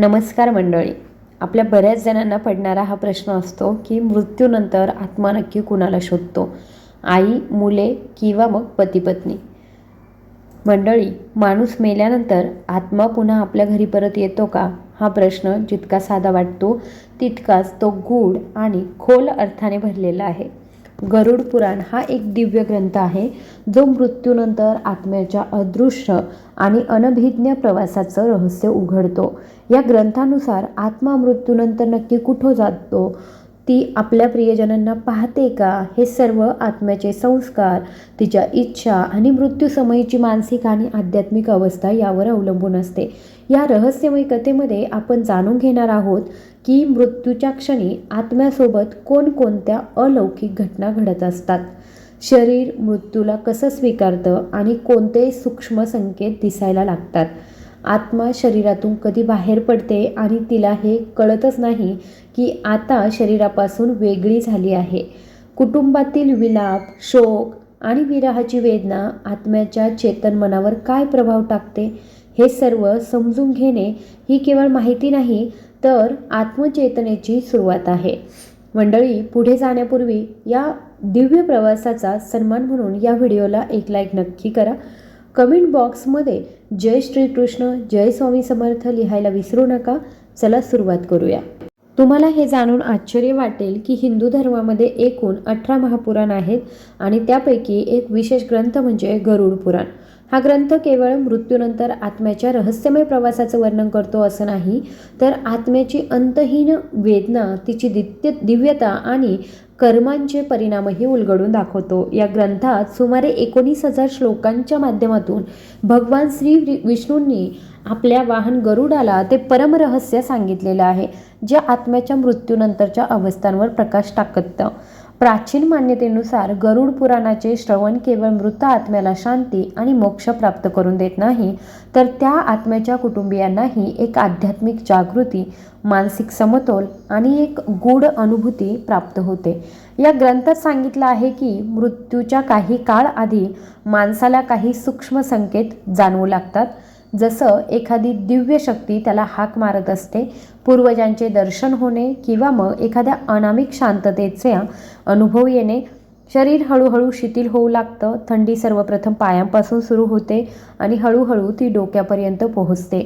नमस्कार मंडळी. आपल्या बऱ्याच जणांना पडणारा हा प्रश्न असतो की मृत्यूनंतर आत्मा नक्की कुणाला शोधतो? आई मुले किंवा मग पतीपत्नी? मंडळी माणूस मेल्यानंतर आत्मा पुन्हा आपल्या घरी परत येतो का? हा प्रश्न जितका साधा वाटतो तितकाच तो गूढ आणि खोल अर्थाने भरलेला आहे. गरुड पुराण हा एक दिव्य ग्रंथ आहे जो मृत्यूनंतर आत्म्याच्या अदृश्य आणि अनभिज्ञ प्रवासाचं रहस्य उघडतो. या ग्रंथानुसार आत्मा मृत्यूनंतर नक्की कुठं जातो ती आपल्या प्रियजनांना पाहते का हे सर्व आत्म्याचे संस्कार तिच्या इच्छा आणि मृत्यूसमयीची मानसिक आणि आध्यात्मिक अवस्था यावर अवलंबून असते. या रहस्यमय कथेमध्ये आपण जाणून घेणार आहोत की मृत्यूच्या क्षणी आत्म्यासोबत कोणकोणत्या अलौकिक घटना घडत असतात. शरीर मृत्यूला कसं स्वीकारतं आणि कोणते सूक्ष्म संकेत दिसायला लागतात. आत्मा शरीरातून कधी बाहेर पडते आणि तिला हे कळतच नाही की आता शरीरापासून वेगळी झाली आहे. कुटुंबातील विलाप शोक आणि विराहाची वेदना आत्म्याच्या चेतन मनावर काय प्रभाव टाकते? हे सर्व समजून घेणे ही केवळ माहिती नाही तर आत्मचेतनेची सुरुवात आहे. मंडळी पुढे जाण्यापूर्वी या दिव्य प्रवासाचा सन्मान म्हणून या व्हिडिओला एक लाईक नक्की करा. कमेंट बॉक्समध्ये जय श्रीकृष्ण जय स्वामी समर्थ लिहायला विसरू नका. चला सुरुवात करूया. तुम्हाला हे जाणून आश्चर्य वाटेल की हिंदू धर्मामध्ये एकूण अठरा महापुराण आहेत आणि त्यापैकी एक विशेष ग्रंथ म्हणजे गरुड पुराण. हा ग्रंथ केवळ मृत्यूनंतर आत्म्याच्या रहस्यमय प्रवासाचं वर्णन करतो असं नाही तर आत्म्याची अंतहीन वेदना तिची दित्य दिव्यता आणि कर्मांचे परिणामही उलगडून दाखवतो. या ग्रंथात सुमारे एकोणीस हजार श्लोकांच्या माध्यमातून भगवान श्री विष्णूंनी आपल्या वाहन गरुडाला ते परमरहस्य सांगितलेलं आहे जे आत्म्याच्या मृत्यूनंतरच्या अवस्थांवर प्रकाश टाकतं. प्राचीन मान्यतेनुसार गरुड पुराणाचे श्रवण केवळ मृत आत्म्याला शांती आणि मोक्ष प्राप्त करून देत नाही तर त्या आत्म्याच्या कुटुंबियांनाही एक आध्यात्मिक जागृती मानसिक समतोल आणि एक गूढ अनुभूती प्राप्त होते. या ग्रंथात सांगितलं आहे की मृत्यूच्या काही काळ आधी माणसाला काही सूक्ष्म संकेत जाणवू लागतात. जसं एखादी दिव्य शक्ती त्याला हाक मारत असते पूर्वजांचे दर्शन होणे किंवा मग एखाद्या अनामिक शांततेचे अनुभव येणे शरीर हळूहळू शिथिल होऊ लागतं थंडी सर्वप्रथम पायांपासून सुरू होते आणि हळूहळू ती डोक्यापर्यंत पोहोचते.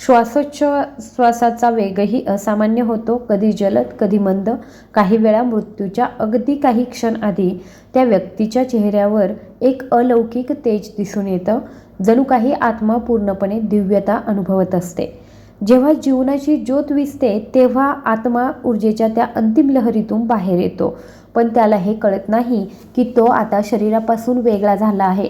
श्वासोच्छ्वासाचा वेगही असामान्य होतो कधी जलद कधी मंद. काही वेळा मृत्यूच्या अगदी काही क्षण आधी त्या व्यक्तीच्या चेहऱ्यावर एक अलौकिक तेज दिसून येतं जणू काही आत्मा पूर्णपणे दिव्यता अनुभवत असते. जेव्हा जीवनाची ज्योत विसते तेव्हा आत्मा ऊर्जेच्या त्या अंतिम लहरीतून बाहेर येतो. पण त्याला हे कळत नाही की तो आता शरीरापासून वेगळा झाला आहे.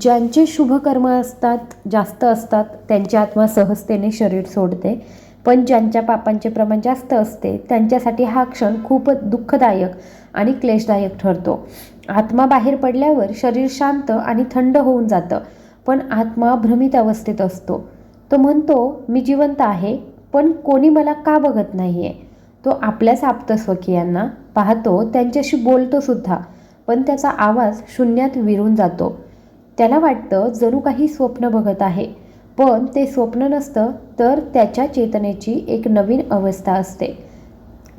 ज्यांचे शुभ कर्म असतात जास्त असतात त्यांची आत्मा सहजतेने शरीर सोडते. पण ज्यांच्या पापांचे प्रमाण जास्त असते त्यांच्यासाठी हा क्षण खूप दुःखदायक आणि क्लेशदायक ठरतो. आत्मा बाहेर पडल्यावर शरीर शांत आणि थंड होऊन जातं. पण आत्मा भ्रमित अवस्थेत असतो. तो म्हणतो मी जिवंत आहे पण कोणी मला का बघत नाही आहे तो आपल्याच आप्तस्वकीयांना पाहतो त्यांच्याशी बोलतोसुद्धा पण त्याचा आवाज शून्यात विरून जातो. त्याला वाटतं जणू काही स्वप्न बघत आहे. पण ते स्वप्न नसतं तर त्याच्या चेतनेची एक नवीन अवस्था असते.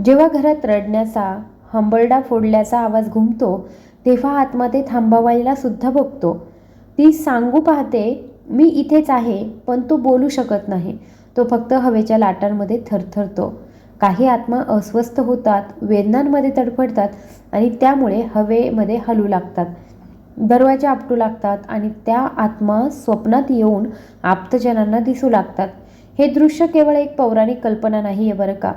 जेव्हा घरात रडण्याचा हंबरडा फोडल्याचा आवाज घुमतो तेव्हा आत्मा ते थांबवायला सुद्धा बघतो. ती सांगू पाहते मी इथेच आहे पण तो बोलू शकत नाही. तो फक्त हवेच्या लाटांमध्ये थरथरतो. काही आत्मा अस्वस्थ होतात वेदनांमध्ये तडफडतात आणि त्यामुळे हवेमध्ये हलू लागतात. दरवाजे आपटू लागतात आणि त्या आत्मा स्वप्नात येऊन आप्तजनांना दिसू लागतात. हे दृश्य केवळ एक पौराणिक कल्पना नाही आहे बरं का?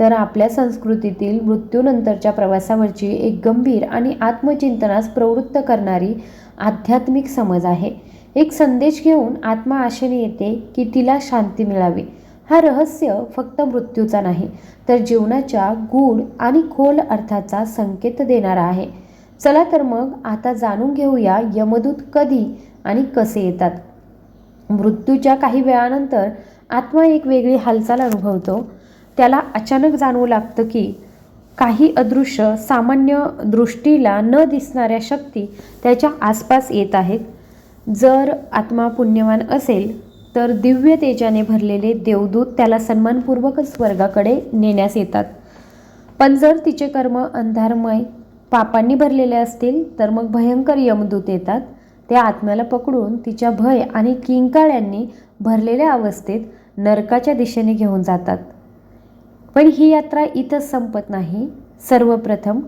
तर आपल्या संस्कृतीतील मृत्यूनंतरच्या प्रवासावरची एक गंभीर आणि आत्मचिंतनास प्रवृत्त करणारी आध्यात्मिक समज आहे. एक संदेश घेऊन आत्मा आशेने येते की तिला शांती मिळावी. हा रहस्य फक्त मृत्यूचा नाही तर जीवनाच्या गूढ आणि खोल अर्थाचा संकेत देणारा आहे. चला तर मग आता जाणून घेऊया यमदूत कधी आणि कसे येतात. मृत्यूच्या काही वेळानंतर आत्मा एक वेगळी हालचाल अनुभवतो. त्याला अचानक जाणवू लागतं की काही अदृश्य सामान्य दृष्टीला न दिसणाऱ्या शक्ती त्याच्या आसपास येत आहेत. जर आत्मा पुण्यवान असेल तर दिव्य तेजाने भरलेले देवदूत त्याला सन्मानपूर्वक स्वर्गाकडे नेण्यास येतात. पण जर तिचे कर्म अंधारमय पापांनी भरलेले असतील तर मग भयंकर यमदूत येतात. ते आत्म्याला पकडून तिच्या भय आणि किंकाळ्यांनी भरलेल्या अवस्थेत नरकाच्या दिशेने घेऊन जातात. पण ही यात्रा इथंच संपत नाही. सर्वप्रथम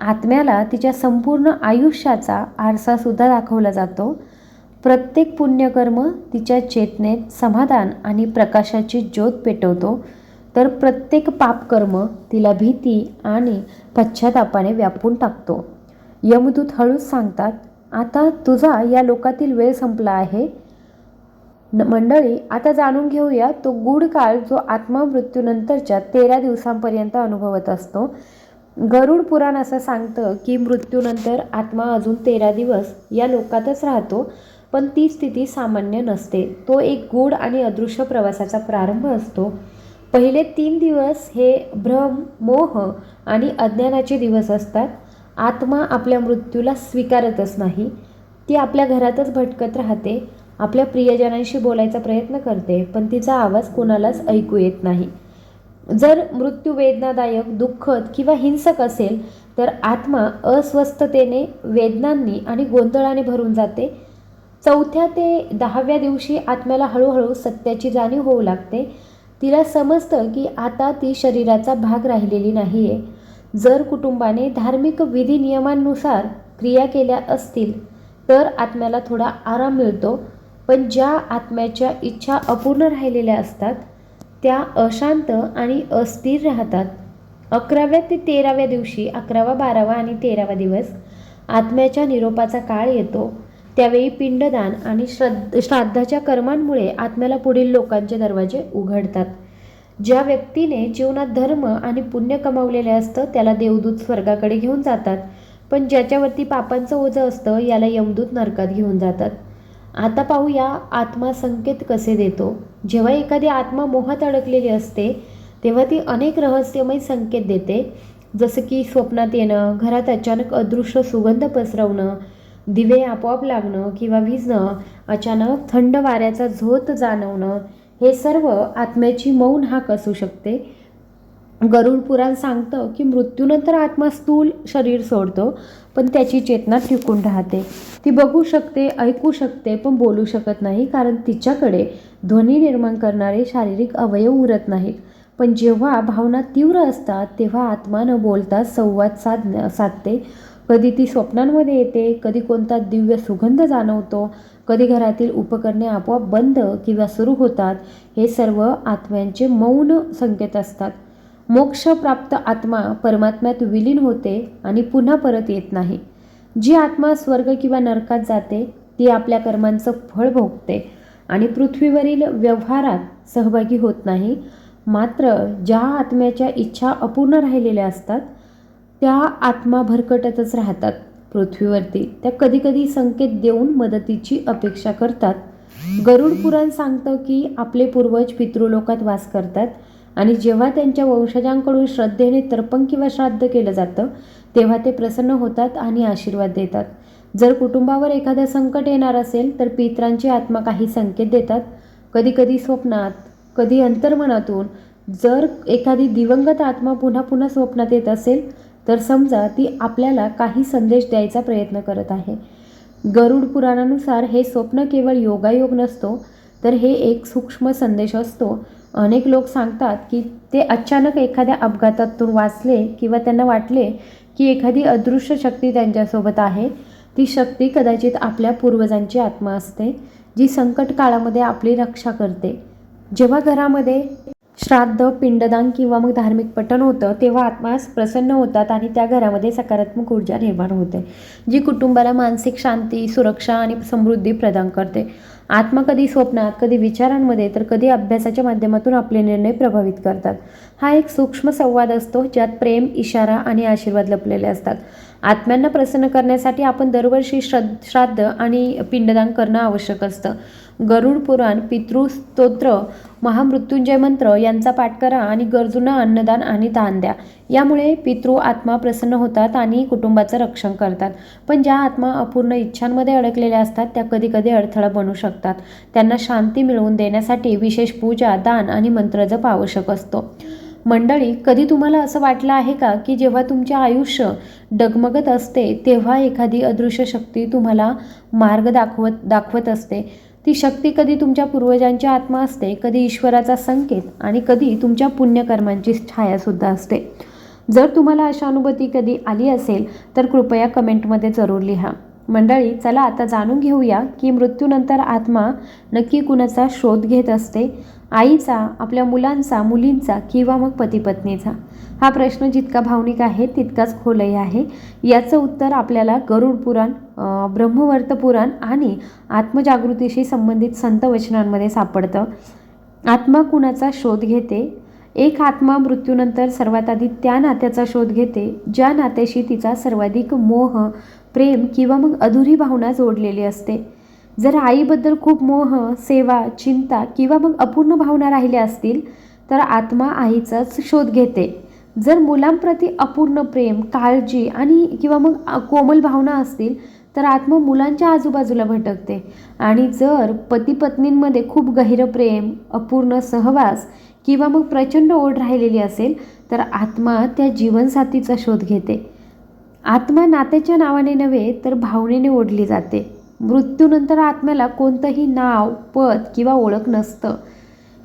आत्म्याला तिच्या संपूर्ण आयुष्याचा आरसासुद्धा दाखवला जातो. प्रत्येक पुण्यकर्म तिच्या चेतनेत समाधान आणि प्रकाशाची ज्योत पेटवतो. तर प्रत्येक पापकर्म तिला भीती आणि पश्चातापाने व्यापून टाकतो. यमदूत हळूच सांगतात आता तुझा या लोकातील वेळ संपला आहे. मंडळी आता जाणून घेऊया तो गूढ काळ जो आत्मा मृत्यूनंतरच्या तेरा दिवसांपर्यंत अनुभवत असतो. गरुड पुराण असं सांगतं की मृत्यूनंतर आत्मा अजून तेरा दिवस या लोकातच राहतो पण ती स्थिती सामान्य नसते. तो एक गूढ आणि अदृश्य प्रवासाचा प्रारंभ असतो. पहिले तीन दिवस हे भ्रम मोह आणि अज्ञानाचे दिवस असतात. आत्मा आपल्या मृत्यूला स्वीकारतच नाही. ती आपल्या घरातच भटकत राहते. आपल्या प्रियजनांशी बोलायचा प्रयत्न करते पण तिचा आवाज कोणालाच ऐकू येत नाही. जर मृत्यू वेदनादायक दुःखद किंवा हिंसक असेल तर आत्मा अस्वस्थतेने वेदनांनी आणि गोंधळाने भरून जाते. चौथ्या ते दहाव्या दिवशी आत्म्याला हळूहळू सत्याची जाणीव होऊ लागते. तिला समजतं की आता ती शरीराचा भाग राहिलेली नाही आहे जर कुटुंबाने धार्मिक विधी नियमांनुसार क्रिया केल्या असतील तर आत्म्याला थोडा आराम मिळतो. पण ज्या आत्म्याच्या इच्छा अपूर्ण राहिलेल्या असतात त्या अशांत आणि अस्थिर राहतात. अकराव्या ते तेराव्या दिवशी अकरावा बारावा आणि तेरावा दिवस आत्म्याच्या निरोपाचा काळ येतो. त्यावेळी पिंडदान आणि श्रद्ध श्राद्धाच्या कर्मांमुळे आत्म्याला पुढील लोकांचे दरवाजे उघडतात. ज्या व्यक्तीने जीवनात धर्म आणि पुण्य कमावलेले असतं त्याला देवदूत स्वर्गाकडे घेऊन जातात. पण ज्याच्यावरती पापांचं ओझं असतं याला यमदूत नरकात घेऊन जातात. आता पाहूया आत्मा संकेत कसे देतो. जेव्हा एखादी आत्मा मोहात अडकलेली असते तेव्हा ती अनेक रहस्यमय संकेत देते. जसं की स्वप्नात येणं घरात अचानक अदृश्य सुगंध पसरवणं दिवे आपोआप लागणं किंवा विजणं अचानक थंड वाऱ्याचा झोत जाणवणं हे सर्व आत्म्याची मौन हाक असू शकते. गरुड पुराण सांगतं की मृत्यूनंतर आत्मा स्थूल शरीर सोडतो पण त्याची चेतना टिकून राहते. ती बघू शकते ऐकू शकते पण बोलू शकत नाही कारण तिच्याकडे ध्वनी निर्माण करणारे शारीरिक अवयव उरत नाहीत. पण जेव्हा भावना तीव्र असतात तेव्हा आत्मा न बोलता संवाद साध साधते. कधी ती स्वप्नांमध्ये येते कधी कोणता दिव्य सुगंध जाणवतो कधी घरातील उपकरणे आपोआप बंद किंवा सुरू होतात हे सर्व आत्म्यांचे मौन संकेत असतात. मोक्षप्राप्त आत्मा परमात्म्यात विलीन होते आणि पुन्हा परत येत नाही. जी आत्मा स्वर्ग किंवा नरकात जाते ती आपल्या कर्मांचं फळ भोगते आणि पृथ्वीवरील व्यवहारात सहभागी होत नाही. मात्र ज्या आत्म्याच्या इच्छा अपूर्ण राहिलेल्या असतात त्या आत्मा भरकटतच राहतात. पृथ्वीवरती त्या कधीकधी संकेत देऊन मदतीची अपेक्षा करतात. गरुड पुराण सांगतं की आपले पूर्वज पितृलोकात वास करतात. आणि जेव्हा त्यांच्या वंशजांकडून श्रद्धेने तर्पण किंवा श्राद्ध केलं जातं तेव्हा ते प्रसन्न होतात आणि आशीर्वाद देतात. जर कुटुंबावर एखादं संकट येणार असेल तर पित्रांची आत्मा काही संकेत देतात. कधीकधी स्वप्नात कधी अंतर्मनातून जर एखादी दिवंगत आत्मा पुन्हा पुन्हा स्वप्नात येत असेल तर समजा ती आपल्याला काही संदेश द्यायचा प्रयत्न करत आहे. गरुड पुराणानुसार हे स्वप्न केवळ योगायोग नसतो तर हे एक सूक्ष्म संदेश असतो. अनेक लोक सांगतात की ते अचानक एखाद्या अपघातातून वाचले किंवा त्यांना वाटले की एखादी अदृश्य शक्ती त्यांच्यासोबत आहे. ती शक्ती कदाचित आपल्या पूर्वजांची आत्मा असते जी संकट काळामध्ये आपली रक्षा करते. जेव्हा घरामध्ये श्राद्ध पिंडदान किंवा मग धार्मिक पठण होतं तेव्हा आत्मास प्रसन्न होतात आणि त्या घरामध्ये सकारात्मक ऊर्जा निर्माण होते जी कुटुंबाला मानसिक शांती सुरक्षा आणि समृद्धी प्रदान करते. आत्मा कधी स्वप्नात कधी विचारांमध्ये तर कधी अभ्यासाच्या माध्यमातून आपले निर्णय प्रभावित करतात. हा एक सूक्ष्म संवाद असतो ज्यात प्रेम इशारा आणि आशीर्वाद लपलेले असतात. आत्म्यांना प्रसन्न करण्यासाठी आपण दरवर्षी श्रद्ध श्राद्ध आणि पिंडदान करणं आवश्यक असतं. गरुड पुराण पितृस्तोत्र महामृत्युंजय मंत्र यांचा पाठ करा आणि गरजूंना अन्नदान आणि दान द्या. यामुळे पितृ आत्मा प्रसन्न होतात आणि कुटुंबाचं रक्षण करतात. पण ज्या आत्मा अपूर्ण इच्छांमध्ये अडकलेल्या असतात त्या कधीकधी अडथळा बनू शकतात. त्यांना शांती मिळवून देण्यासाठी विशेष पूजा दान आणि मंत्रजप आवश्यक असतो. मंडळी कधी तुम्हाला असं वाटलं आहे का की जेव्हा तुमचे आयुष्य डगमगत असते तेव्हा एखादी अदृश्य शक्ती तुम्हाला मार्ग दाखवत दाखवत असते? ती शक्ती कधी तुमच्या पूर्वजांची आत्मा असते कधी ईश्वराचा संकेत आणि कधी तुमच्या पुण्यकर्मांची छायासुद्धा असते. जर तुम्हाला अशा अनुभूती कधी आली असेल तर कृपया कमेंटमध्ये जरूर लिहा. मंडळी चला आता जाणून घेऊया की मृत्यूनंतर आत्मा नक्की कुणाचा शोध घेत असते? आईचा आपल्या मुलांचा मुलींचा किंवा मग पतीपत्नीचा. हा प्रश्न जितका भावनिक आहे तितकाच खोलही आहे. याचं उत्तर आपल्याला गरुड पुराण ब्रह्मवर्त पुराण आणि आत्मजागृतीशी संबंधित संत वचनांमध्ये सापडतं. आत्मा कुणाचा शोध घेते? एक आत्मा मृत्यूनंतर सर्वात आधी त्या नात्याचा शोध घेते ज्या नात्याशी तिचा सर्वाधिक मोह प्रेम किंवा मग अधुरी भावना जोडलेली असते. जर आईबद्दल खूप मोह सेवा चिंता किंवा मग अपूर्ण भावना राहिल्या असतील तर आत्मा आईचाच शोध घेते. जर मुलांप्रती अपूर्ण प्रेम काळजी आणि किंवा मग कोमल भावना असतील तर आत्मा मुलांच्या आजूबाजूला भटकते. आणि जर पती पत्नींमध्ये खूप गहिरं प्रेम अपूर्ण सहवास किंवा मग प्रचंड ओढ राहिलेली असेल तर आत्मा त्या जीवनसाथीचा शोध घेते. आत्मा नात्याच्या नावाने नव्हे तर भावनेने ओढली जाते. मृत्यूनंतर आत्म्याला कोणतंही नाव पद किंवा ओळख नसतं.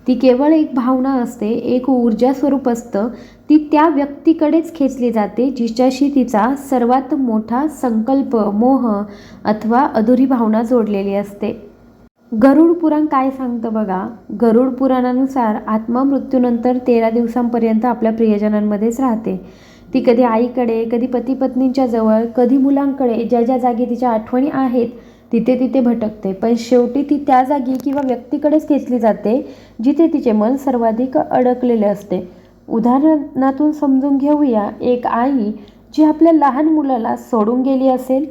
ती केवळ एक भावना असते एक ऊर्जा स्वरूप असतं. ती त्या व्यक्तीकडेच खेचली जाते जिच्याशी तिचा सर्वात मोठा संकल्प मोह अथवा अधुरी भावना जोडलेली असते. गरुड पुराण काय सांगतं बघा? गरुड पुराणानुसार आत्मा मृत्यूनंतर तेरा दिवसांपर्यंत आपल्या प्रियजनांमध्येच राहते. ती कधी आईकडे कधी पती पत्नींच्या जवळ कधी मुलांकडे ज्या ज्या जागी तिच्या आठवणी आहेत तिथे तिथे भटकते. पण शेवटी ती त्या जागी किंवा व्यक्तीकडेच खेचली जाते जिथे तिचे मन सर्वाधिक अडकलेले असते. उदाहरणातून समजून घेऊया एक आई जी आपल्या लहान मुलाला सोडून गेली असेल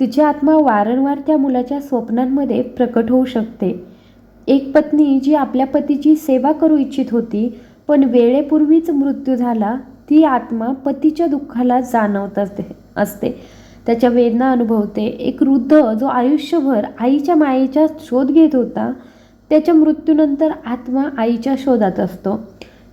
तिची आत्मा वारंवार त्या मुलाच्या स्वप्नांमध्ये प्रकट होऊ शकते. एक पत्नी जी आपल्या पतीची सेवा करू इच्छित होती पण वेळेपूर्वीच मृत्यू झाला ती आत्मा पतीच्या दुःखाला जाणवत असते. असते. त्याच्या वेदना अनुभवते. एक वृद्ध जो आयुष्यभर आईच्या मायेचा शोध घेत होता त्याच्या मृत्यूनंतर आत्मा आईच्या शोधात असतो.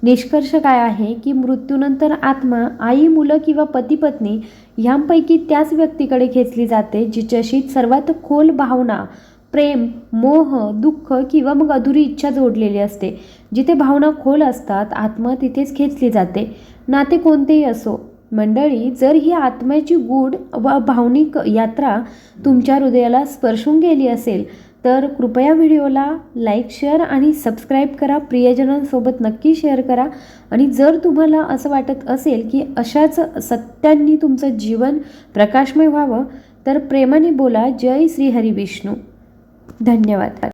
निष्कर्ष काय आहे की मृत्यूनंतर आत्मा आई मुलं किंवा पती पत्नी ह्यांपैकी त्याच व्यक्तीकडे खेचली जाते जिच्याशी सर्वात खोल भावना प्रेम मोह दुःख किंवा मग अधुरी इच्छा जोडलेली असते. जिथे भावना खोल असतात आत्मा तिथेच खेचली जाते. नाते कोणतेही असो मंडळी जर ही आत्म्याची गूढ व भावनिक यात्रा तुमच्या हृदयाला स्पर्शून गेली असेल तर कृपया व्हिडिओला लाईक शेअर आणि सबस्क्राईब करा. प्रियजनांसोबत नक्की शेअर करा. आणि जर तुम्हाला असं वाटत असेल की अशाच सत्यांनी तुमचं जीवन प्रकाशमय व्हावं तर प्रेमाने बोला. जय श्री हरी विष्णू. धन्यवाद.